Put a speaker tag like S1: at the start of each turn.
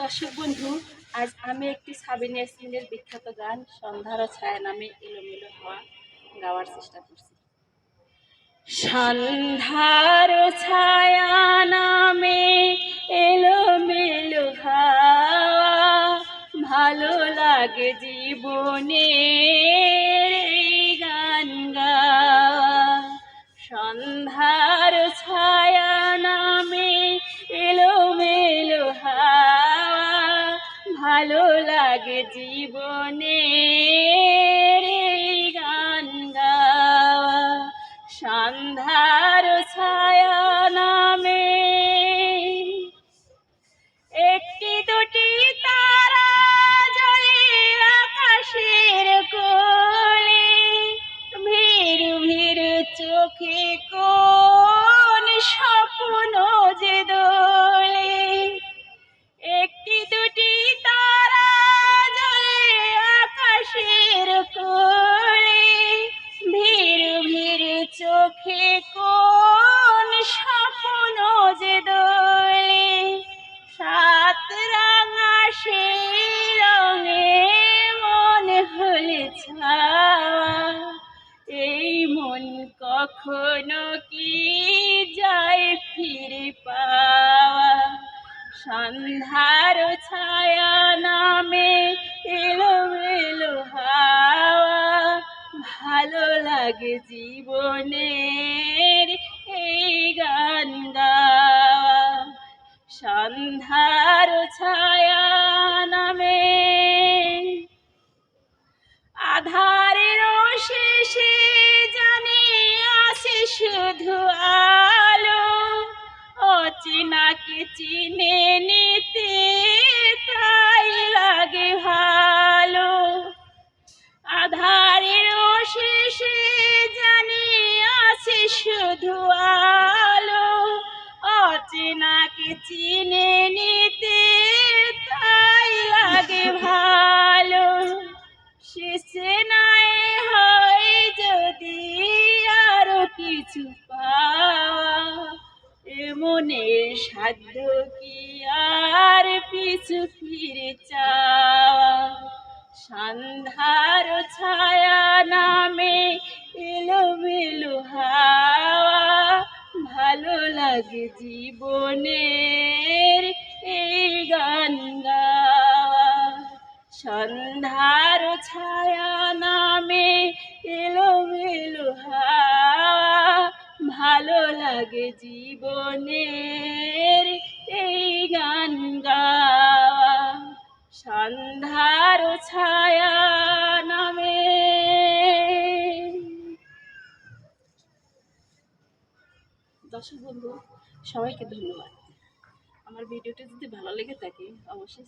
S1: দর্শক বন্ধু, আজ আমি একটি সাবিন ইয়াসমিনের বিখ্যাত গান সন্ধ্যার ছায়া নামে এলোমেলো হওয়া গাওয়ার চেষ্টা করছি। সন্ধ্যার ছায়া নামে এলোমেলো হাওয়া, ভালো লাগে জীবনে গান গাওয়া। সন্ধ্যার ভালো লাগে জীবনে। চোখে কোন স্বপ্ন যে দোলে? সাত রাঙা সেই রঙে মনে হলে এই মন কখনো কি যায় ফিরে পাওয়া? সন্ধ্যার ছায়া নামে লাগে জীবনের এই গান গাওয়া। সন্ধ্যার ছায়া নামে। আধারের শেষে জানি আসে শুধু আলো। অচেনাকে চিনে নিতে তাই লাগে ভালো। শুধু আলো অচেনাকে চিনে নিতে তাই লাগে ভালো। শেষে নাই হয় যদি আরও কিছু পাওয়া। এমনের সাধ্য কি আর পিছু ফিরে চাওয়া? সন্ধ্যার ছায়া নামে এলোমেলো হাওয়া, ভালো লাগে জীবনের এই গান গাওয়া। সন্ধ্যার ছায়া নামে এলোমেলো হাওয়া, ভালো লাগে জীবনের এই গান গাওয়া। সন্ধ্যার ছায়া দর্শক বন্ধু সবাইকে ধন্যবাদ। আমার ভিডিওটি যদি ভালো লেগে থাকে অবশ্যই